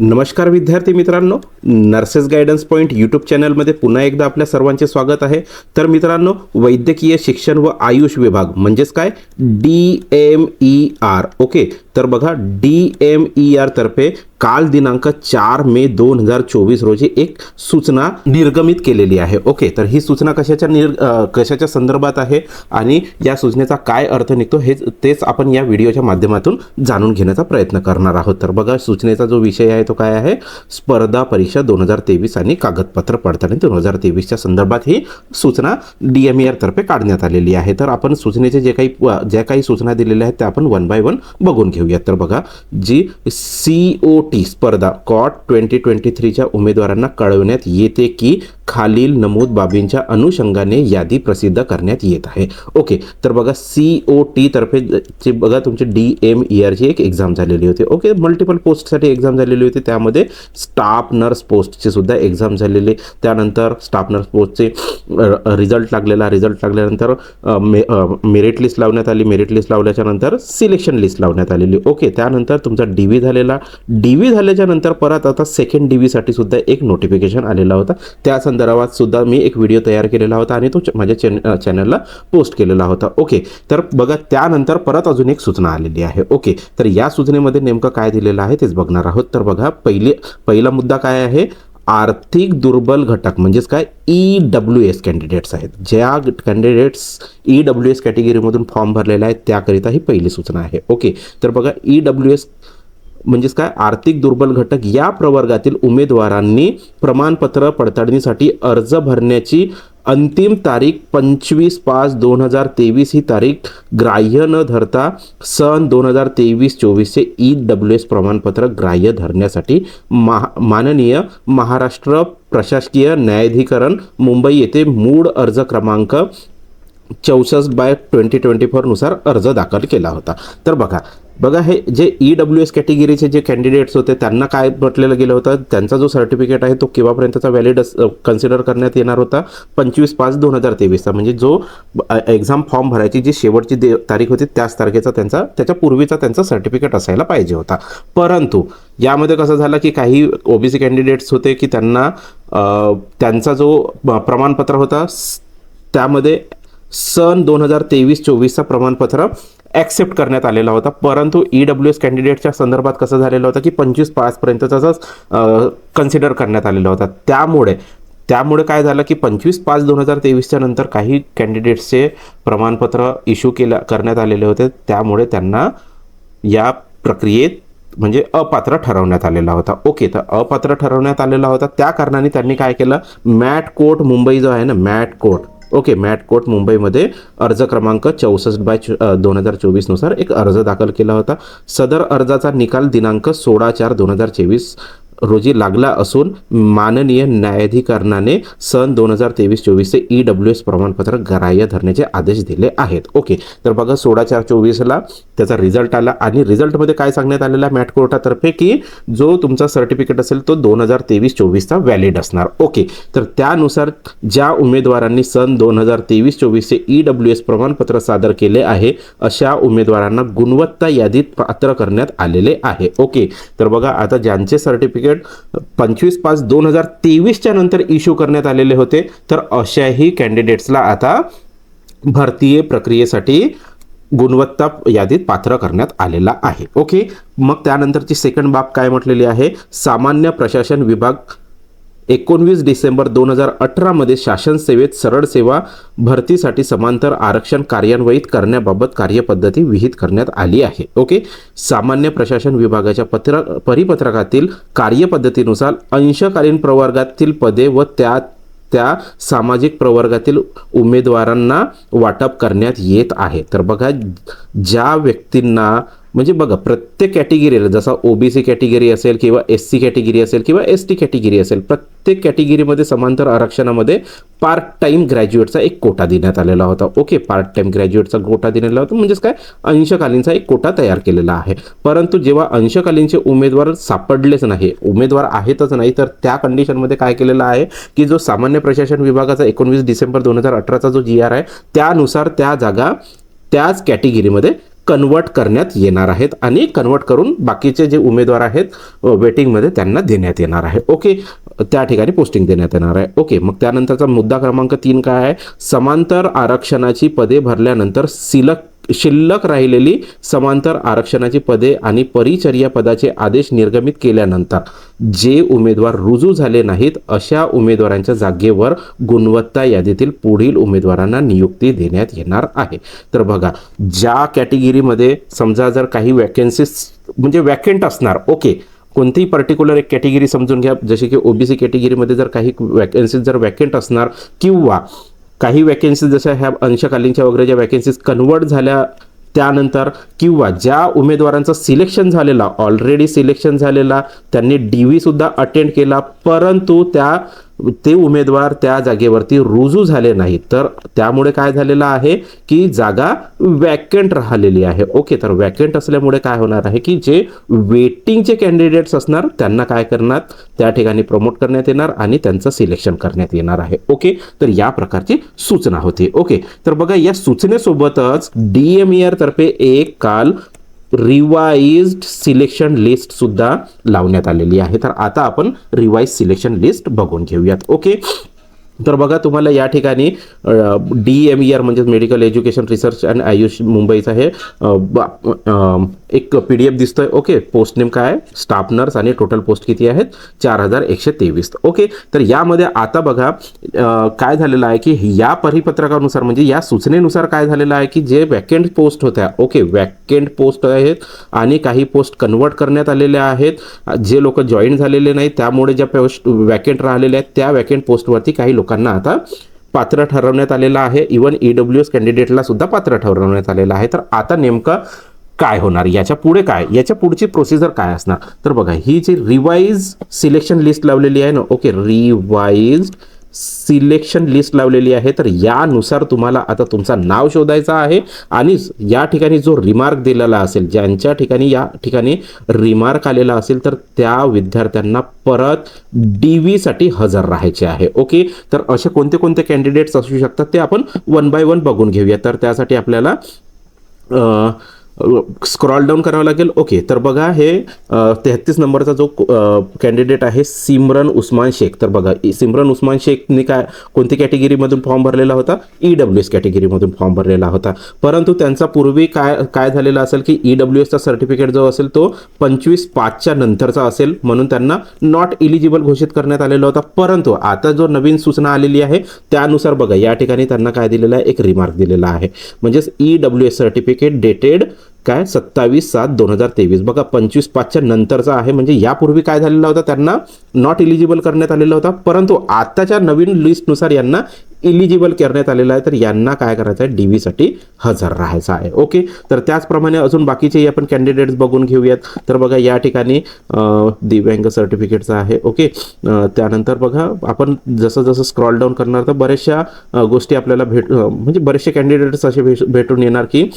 नमस्कार विद्यार्थी मित्रांनो नर्सेस गायडन्स पॉईंट यूट्यूब चॅनलमध्ये पुन्हा एकदा आपल्या सर्वांचे स्वागत आहे. तर मित्रांनो वैद्यकीय शिक्षण व आयुष विभाग म्हणजेच काय? D M E R okay तर बघा डी एम ई आर तर्फे काल दिनांक चार मे दोन हजार चोवीस रोजी एक सूचना निर्गमित केलेली आहे. ओके तर ही सूचना कशाच्या निर कशाच्या संदर्भात आहे आणि या सूचनेचा काय अर्थ निघतो हेच तेच आपण या व्हिडिओच्या माध्यमातून जाणून घेण्याचा प्रयत्न करणार आहोत. तर बघा सूचनेचा जो विषय आहे तो काय आहे? स्पर्धा परीक्षा दोन हजार तेवीस आणि कागदपत्र पडताळणी दोन हजार तेवीसच्या संदर्भात ही सूचना डी एम ई तर्फे काढण्यात आलेली आहे. तर आपण सूचनेचे जे काही ज्या काही सूचना दिलेल्या आहेत त्या आपण वन बाय वन बघून घेऊयात तर बघा जी सी ओ टी स्पर्धा कॉट ट्वेंटी ट्वेंटी थ्रीच्या उमेदवारांना कळवण्यात येते की खालील नमूद बाबींच्या अनुषंगाने यादी प्रसिद्ध करण्यात येत आहे. ओके तर बघा सी ओ टी तर्फे ची बघा तुमची डी एम ई आरची एक एक्झाम झालेली होती. ओके मल्टिपल पोस्टसाठी एक्झाम झालेली होती. त्यामध्ये स्टाफ नर्स पोस्टची सुद्धा एक्झाम झालेली. त्यानंतर स्टाफ नर्स पोस्टचे रिझल्ट लागलेला. रिझल्ट लागल्यानंतर मेरिट लिस्ट लावण्यात आली. मेरिट लिस्ट लावल्याच्या नंतर सिलेक्शन लिस्ट लावण्यात आलेली ओके त्यानंतर तुमचा डी व्ही झालेला. डी व्ही झाल्याच्यानंतर परत आता सेकंड डी व्हीसाठी सुद्धा एक नोटिफिकेशन आलेला होता. त्या संदर्भात सुद्धा मी एक व्हिडिओ तयार केलेला होता आणि तो च- माझ्या चॅन चॅनलला पोस्ट केलेला होता. ओके तर बघा त्यानंतर परत अजून एक सूचना आलेली आहे. ओके तर या सूचनेमध्ये नेमकं काय दिलेलं आहे तेच बघणार आहोत. तर बघा पहिले पहिला मुद्दा काय आहे? आर्थिक दुर्बल घटक म्हणजेच काय ई डब्ल्यू एस कॅन्डिडेट्स आहेत. ज्या कॅन्डिडेट्स ई डब्ल्यू एस कॅटेगरीमधून फॉर्म भरलेला आहे त्याकरिता ही पहिली सूचना आहे. ओके तर बघा ई डब्ल्यू एस म्हणजेच काय आर्थिक दुर्बल घटक या प्रवर्गातील उमेदवारांनी प्रमाणपत्र पडताळणीसाठी अर्ज भरण्याची अंतिम तारीख पंचवीस पाच दोन हजार तेवीस ही तारीख ग्राह्य न धरता सन दोन हजार तेवीस चोवीसचे ई डब्ल्यू एस प्रमाणपत्र ग्राह्य धरण्यासाठी महा माननीय महाराष्ट्र प्रशासकीय न्यायाधिकरण मुंबई येथे मूळ अर्ज क्रमांक चौसष्ट बाय ट्वेंटी ट्वेंटी फोरनुसार अर्ज दाखल केला होता. तर बघा बघा हे जे ई डब्ल्यू एस कॅटेगरीचे जे कॅन्डिडेट्स होते त्यांना काय म्हटलेलं गेलं होतं? त्यांचा जो सर्टिफिकेट आहे तो केव्हापर्यंतचा व्हॅलिड कन्सिडर करण्यात येणार होता? पंचवीस पाच दोन हजार तेवीसचा. म्हणजे जो एक्झाम फॉर्म भरायची जी शेवटची दे तारीख होती त्याच तारखेचा त्यांचा त्याच्या पूर्वीचा त्यांचा सर्टिफिकेट असायला पाहिजे होता. परंतु यामध्ये कसं झालं की काही ओबीसी कॅन्डिडेट्स होते की त्यांना त्यांचा जो प्रमाणपत्र होता त्यामध्ये सन दोन हजार तेवीस चोवीसचा प्रमाणपत्र ॲक्सेप्ट करण्यात आलेला होता. परंतु ई डब्ल्यू एस कॅन्डिडेटच्या संदर्भात कसं झालेलं होतं की पंचवीस पाचपर्यंतचाच कन्सिडर करण्यात आलेला होता. त्यामुळे त्यामुळे काय झालं की पंचवीस पाच दोन हजार तेवीसच्या नंतर काही कॅन्डिडेट्सचे प्रमाणपत्र इश्यू केल्या करण्यात आलेले होते. त्यामुळे त्यांना या प्रक्रियेत म्हणजे अपात्र ठरवण्यात आलेला होता. ओके तर अपात्र ठरवण्यात आलेला होता. त्या कारणाने त्यांनी काय केलं? मॅट कोर्ट मुंबई जो आहे ना MAT court. Okay MAT court मुंबईमध्ये अर्ज क्रमांक चौसष्ट बाय दोन हजार चोवीसनुसार एक अर्ज दाखल केला होता. सदर अर्जाचा निकाल दिनांक सोळा चार दोन हजार चोवीस रोजी लागला असून माननीय न्यायाधिकरणाने सन दोन हजार तेवीस चोवीसचे ई डब्ल्यू एस प्रमाणपत्र ग्राह्य धरण्याचे आदेश दिले आहेत. ओके. तर बघा सोळा चार चोवीसला त्याचा रिझल्ट आला आणि रिझल्टमध्ये काय सांगण्यात आलेला आहे मॅट कोर्टातर्फे की जो तुमचा सर्टिफिकेट असेल तो दोन हजार तेवीस चोवीसचा व्हॅलिड असणार. ओके. तर त्यानुसार ज्या उमेदवारांनी सन दोन हजार तेवीस चोवीसचे ई डब्ल्यू एस प्रमाणपत्र सादर केले आहे अशा उमेदवारांना गुणवत्ता यादीत पात्र करण्यात आलेले आहे. ओके. तर बघा आता ज्यांचे सर्टिफिकेट पंचवीस पाच दोन हजार तेवीसच्या नंतर इश्यू करण्यात आलेले होते. तर अशाही कॅन्डिडेट्सला आता भारतीय प्रक्रियेसाठी गुणवत्ता यादीत पात्र करण्यात आलेला आहे. ओके मग त्यानंतरची सेकंड बाब काय म्हटलेली आहे? सामान्य प्रशासन विभाग एकोणवीस डिसेंबर दोन हजार अठरामध्ये शासन सेवेत सरळ सेवा भरतीसाठी समांतर आरक्षण कार्यान्वित करण्याबाबत कार्यपद्धती विहित करण्यात आली आहे. ओके? सामान्य प्रशासन विभागाच्या पत्र परिपत्रकातील कार्यपद्धतीनुसार अंशकालीन प्रवर्गातील पदे व त्या त्या सामाजिक प्रवर्गातील उमेदवारांना वाटप करण्यात येत आहे. तर बघा ज्या व्यक्तींना म्हणजे बघा प्रत्येक कॅटेगरीला जसा ओबीसी कॅटेगरी असेल किंवा एस सी कॅटेगरी असेल किंवा एस टी कॅटेगरी असेल प्रत्येक कॅटेगरीमध्ये समांतर आरक्षणामध्ये पार्ट टाईम ग्रॅज्युएटचा एक कोटा देण्यात आलेला होता. ओके पार्ट टाईम ग्रॅज्युएटचा कोटा दिलेला होता. म्हणजेच काय? अंशकालीनचा एक कोटा तयार केलेला आहे. परंतु जेव्हा अंशकालीनचे उमेदवार सापडलेच नाही उमेदवार आहेतच नाही तर त्या कंडिशनमध्ये काय केलेलं आहे की जो सामान्य प्रशासन विभागाचा एकोणवीस डिसेंबर दोन हजार अठराचा जो जी आर आहे त्यानुसार त्या जागा त्याच कॅटेगरीमध्ये कन्वर्ट करण्यात येणार आहेत आणि कन्वर्ट करून बाकीचे जे उमेदवार आहेत वेटिंगमध्ये त्यांना देण्यात येणार आहे. ओके त्या ठिकाणी पोस्टिंग देण्यात येणार आहे. ओके मग त्यानंतरचा मुद्दा क्रमांक तीन काय आहे? समांतर आरक्षणाची पदे भरल्यानंतर सिलक शिल्लक राहिलेली समांतर आरक्षणाची पदे आणि परिचर्या पदाचे आदेश निर्गमित केल्यानंतर जे उमेदवार रुजू झाले नाहीत अशा उमेदवारांच्या जागेवर गुणवत्ता यादीतील पुढील उमेदवारांना नियुक्ती देण्यात येणार आहे. तर बघा ज्या कॅटेगरीमध्ये समजा जर काही वॅकेन्सीस म्हणजे वॅकेंट असणार ओके कोणतीही पर्टिक्युलर एक कॅटेगरी समजून घ्या जसे की ओबीसी कॅटेगरीमध्ये जर काही वॅकन्सीज जर वॅकेंट असणार किंवा काही वॅकेन्सीज जशा ह्या अंशकालीनच्या वगैरे ज्या वॅकेन्सीज कन्वर्ट झाल्या त्यानंतर किंवा ज्या उमेदवारांचं सिलेक्शन झालेला ऑलरेडी सिलेक्शन झालेला त्यांनी डी व्हीसुद्धा अटेंड केला परंतु त्या ते उमेदवार त्या जागेवरती रुजू झाले नाहीत. तर त्यामुळे काय झालेलं आहे की जागा वॅकंट राहिलेली आहे. ओके तर वॅकंट असल्यामुळे काय होणार आहे की जे वेटिंगचे कॅन्डिडेट्स असणार त्यांना काय करणार? त्या ठिकाणी प्रमोट करण्यात येणार आणि त्यांचं सिलेक्शन करण्यात येणार आहे. ओके तर या प्रकारची सूचना होती. ओके तर बघा या सूचनेसोबतच डी एम तर्फे एक काल रिवाइज्ड सिलेक्शन लिस्ट सुद्धा लावण्यात आलेली आहे. तर आता आपण रिवाइज सिलेक्शन लिस्ट बघून घेऊयात. ओके? तर बघा तुम्हाला या ठिकाणी डी एम ई आर म्हणजेच medical education research and AYUSH मुंबईचं हे एक पी डी एफ दिसतोय. ओके पोस्ट नेम काय आहे? स्टाफ नर्स आणि टोटल पोस्ट किती आहेत? चार हजार एकशे तेवीस. ओके तर यामध्ये आता बघा काय झालेलं आहे की या परिपत्रकानुसार म्हणजे या सूचनेनुसार काय झालेलं आहे की जे वॅकेंट पोस्ट होत्या ओके वॅकेंट पोस्ट आहेत आणि काही पोस्ट कन्वर्ट करण्यात आलेल्या आहेत. जे लोक जॉईन झालेले नाहीत त्यामुळे ज्या पोस्ट वॅकेंट राहिलेल्या आहेत त्या वॅकेंट पोस्टवरती काही लोक लोकांना आता पात्र ठरवण्यात आलेलं आहे. इवन ई डब्ल्यू एस कॅन्डिडेटला सुद्धा पात्र ठरवण्यात आलेलं आहे. तर आता नेमकं काय होणार? याच्यापुढे काय? याच्या पुढची प्रोसिजर काय असणार? तर बघा ही जी रिवाइज सिलेक्शन लिस्ट लावलेली आहे ना ओके रिवाइज सिलेक्शन लिस्ट लावलेली आहे. तर यानुसार तुम्हाला आता तुमचं नाव शोधायचं आहे आणि या ठिकाणी जो रिमार्क दिलेला असेल ज्यांच्या ठिकाणी या ठिकाणी रिमार्क आलेला असेल तर त्या विद्यार्थ्यांना परत डी व्हीसाठी हजर राहायचे आहे. ओके तर असे कोणते कोणते कॅन्डिडेट्स असू शकतात ते आपण वन बाय वन बघून घेऊया. तर त्यासाठी आपल्याला स्क्रॉल डाऊन करावं लागेल. ओके तर बघा हे तेहतीस नंबरचा जो कॅन्डिडेट आहे सिमरन उस्मान शेख. तर बघा सिमरन उस्मान शेखने काय कोणती कॅटेगरीमधून फॉर्म भरलेला होता? ई डब्ल्यू एस कॅटेगरीमधून फॉर्म भरलेला होता. परंतु त्यांचा पूर्वी काय काय झालेला असेल की ई डब्ल्यू एसचा सर्टिफिकेट जो असेल तो पंचवीस पाचच्या नंतरचा असेल म्हणून त्यांना नॉट इलिजिबल घोषित करण्यात आलेला होता. परंतु आता जो नवीन सूचना आलेली आहे त्यानुसार बघा या ठिकाणी त्यांना काय दिलेलं आहे? एक रिमार्क दिलेला आहे. म्हणजेच E W S certificate dated काय? सत्तावीस सात दोन हजार तेवीस. बघा पंचवीस पाचच्या नंतरचा आहे. म्हणजे यापूर्वी काय झालेला होता त्यांना? नॉट इलिजिबल करण्यात आलेला होता. परंतु आताच्या नवीन लिस्टनुसार यांना इलिजिबल करण्यात आलेलं आहे. तर यांना काय करायचं आहे? डी व्हीसाठी हजर राहायचं आहे. ओके तर त्याचप्रमाणे अजून बाकीचेही आपण कॅन्डिडेट्स बघून घेऊयात. तर बघा या ठिकाणी दिव्यांग सर्टिफिकेटचं आहे. ओके त्यानंतर बघा आपण जसं जसं स्क्रॉल डाऊन करणार तर बऱ्याचशा गोष्टी आपल्याला भेट म्हणजे बरेचसे कॅन्डिडेट्स असे भेटून येणार की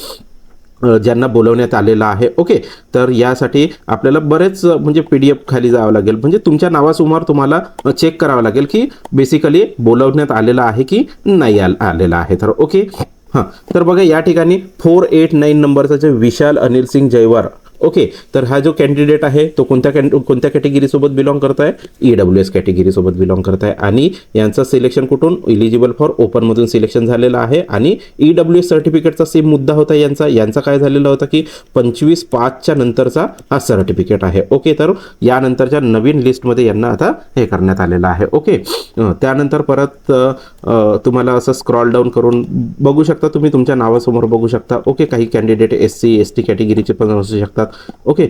ज्यांना बोलवण्यात आलेलं आहे. ओके तर यासाठी आपल्याला बरेच म्हणजे पी डी एफ खाली जावं लागेल. म्हणजे तुमच्या नावासमोर तुम्हाला चेक करावं लागेल की बेसिकली बोलवण्यात आलेलं आहे की नाही आलेलं आहे. तर ओके हां. तर बघा या ठिकाणी फोर एट नाईन नंबरचा जे विशाल अनिल सिंग जयवार ओके तर हा जो कॅन्डिडेट आहे तो कोणत्या कॅन कोणत्या कॅटेगरीसोबत बिलॉंग करत आहे ई डब्ल्यू एस कॅटेगरीसोबत बिलॉंग करत आहे आणि यांचं सिलेक्शन कुठून? इलिजिबल फॉर ओपनमधून सिलेक्शन झालेलं आहे. आणि ई डब्ल्यू एस सर्टिफिकेटचा सेम मुद्दा होता यांचा. यांचा काय झालेला होता की पंचवीस पाचच्या नंतरचा हा सर्टिफिकेट आहे. ओके तर यानंतरच्या नवीन लिस्टमध्ये यांना आता हे करण्यात आलेलं आहे. ओके त्यानंतर परत तुम्हाला असं स्क्रॉल डाऊन करून बघू शकता तुम्ही. तुमच्या नावासमोर बघू शकता. ओके काही candidate S C S T कॅटेगरीचे पण असू शकतात. ओके.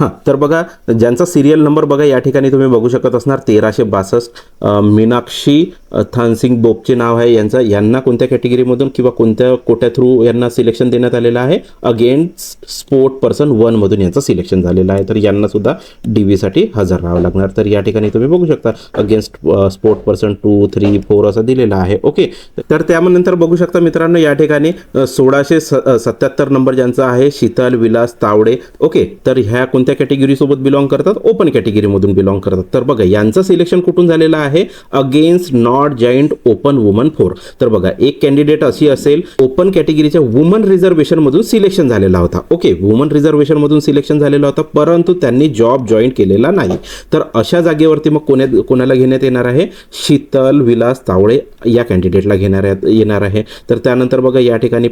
हां तर बघा ज्यांचा सिरियल नंबर बघा या ठिकाणी तुम्ही बघू शकत असणार तेराशे बासष्ट मीनाक्षी थानसिंग बोपचे नाव आहे यांचा. यांना कोणत्या कॅटेगरीमधून किंवा कोणत्या कोट्या थ्रू यांना सिलेक्शन देण्यात आलेलं आहे? अगेन्स्ट स्पोर्ट पर्सन वनमधून यांचं सिलेक्शन झालेलं आहे. तर यांना सुद्धा डी व्हीसाठी हजर राहावं लागणार. तर या ठिकाणी तुम्ही बघू शकता against sport person two three four असं दिलेलं आहे. ओके तर त्यानंतर बघू शकता मित्रांनो या ठिकाणी सोळाशे स सत्याहत्तर नंबर ज्यांचा आहे शीतल विलास तावडे. ओके तर ह्या कोणत्या कॅटेगरीसोबत बिलॉंग करतात? ओपन कॅटेगरीमधून बिलॉंग करतात. तर बघा यांचं सिलेक्शन कुठून झालेलं आहे? Against non not joint open woman four तर बघा एक कॅन्डिडेट अशी असेल ओपन कॅटेगरीच्या वुमन रिझर्वेशन मधून सिलेक्शन झालेला होता. ओके वुमन रिझर्वेशन मधून सिलेक्शन झालेला होता परंतु त्यांनी जॉब जॉईन केलेला नाही. तर अशा जागेवरती मग कोण्या कोणाला घेण्यात येणार आहे? शीतल विलास तावळे या कॅन्डिडेटला घेणार येणार आहे. तर त्यानंतर बघा या ठिकाणी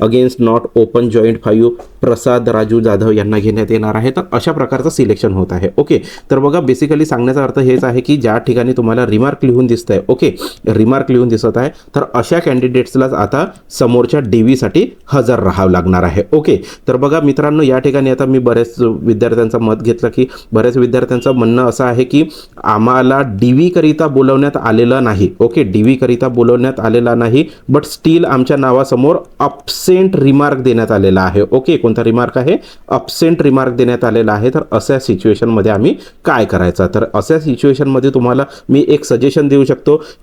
against not open joint five Prasad Raju Jadhav यांना घेण्यात येणार आहे. तर अशा प्रकारचं सिलेक्शन होत आहे. ओके तर बघा बेसिकली सांगण्याचा अर्थ हेच आहे की ज्या ठिकाणी तुम्हाला रिमार्क लिहून दिसतो आहे ओके रिमार्क लिहून दिसत आहे. तर अशा कॅन्डिडेट्सलाच आता समोरच्या डी व्हीसाठी हजर राहावं लागणार आहे. ओके तर बघा मित्रांनो या ठिकाणी आता मी बऱ्याच विद्यार्थ्यांचं मत घेतलं की बऱ्याच विद्यार्थ्यांचं म्हणणं असं आहे की आम्हाला डी व्हीकरिता बोलवण्यात आलेलं नाही. ओके डी व्हीकरिता बोलवण्यात आलेला नाही बट स्टील आमच्या नावासमोर अपसेंट रिमार्क देण्यात आलेला आहे. ओके कोणता रिमार्क आहे? अपसेंट रिमार्क देण्यात आलेला आहे. तर अशा सिच्युएशनमध्ये आम्ही काय करायचं? तर अशा सिच्युएशनमध्ये तुम्हाला मी एक सजेशन देऊ शकतो.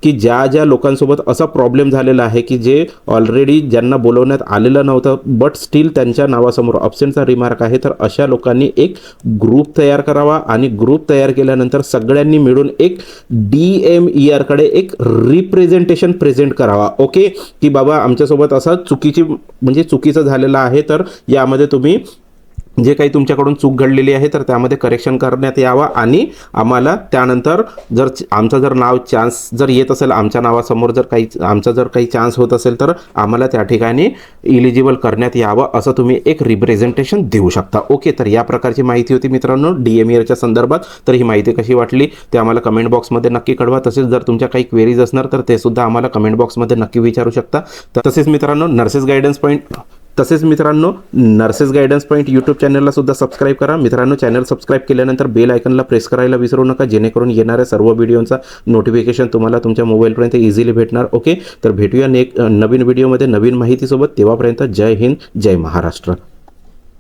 की ज्या ज्या लोकांसोबत असा प्रॉब्लेम झालेला आहे की जे ऑलरेडी ज्यांना बोलवण्यात आलेलं नव्हतं बट स्टील त्यांच्या नावासमोर अपसेंटचा रिमार्क आहे तर अशा लोकांनी एक ग्रुप तयार करावा आणि ग्रुप तयार केल्यानंतर सगळ्यांनी मिळून एक डी एम ई आरकडे एक रिप्रेझेंटेशन प्रेझेंट करावा. ओके की बाबा आमच्यासोबत असा चुकीची म्हणजे चुकीचं झालेलं आहे तर यामध्ये तुम्ही जे काही तुमच्याकडून चूक घडलेली आहे तर त्यामध्ये करेक्शन करण्यात यावा आणि आम्हाला त्यानंतर जर आमचं जर नाव चान्स जर येत असेल आमच्या नावासमोर जर काही आमचा जर काही चान्स होत असेल तर आम्हाला त्या ठिकाणी इलिजिबल करण्यात यावं असं तुम्ही एक रिप्रेझेंटेशन देऊ शकता. ओके तर या प्रकारची माहिती होती मित्रांनो डी एम एरच्या संदर्भात. तर ही माहिती कशी वाटली ते आम्हाला कमेंट बॉक्समध्ये नक्की कळवा. तसेच जर तुमच्या काही क्वेरीज असणार तर ते सुद्धा आम्हाला कमेंट बॉक्समध्ये नक्की विचारू शकता. तर तसेच मित्रांनो नर्सेस गायडन्स पॉईंट तसेच मित्रांनो नर्सेस गायडन्स पॉईंट यूट्यूब चॅनलला सुद्धा सबस्क्राईब करा. मित्रांनो चॅनल सबस्क्राईब केल्यानंतर बेल आयकनला प्रेस करायला विसरू नका. जेणेकरून येणाऱ्या सर्व व्हिडिओचा नोटिफिकेशन तुम्हाला तुमच्या मोबाईलपर्यंत इझिली भेटणार. ओके तर भेटूया नेक नवीन व्हिडिओमध्ये नवीन माहितीसोबत. तेव्हापर्यंत जय हिंद जय महाराष्ट्र.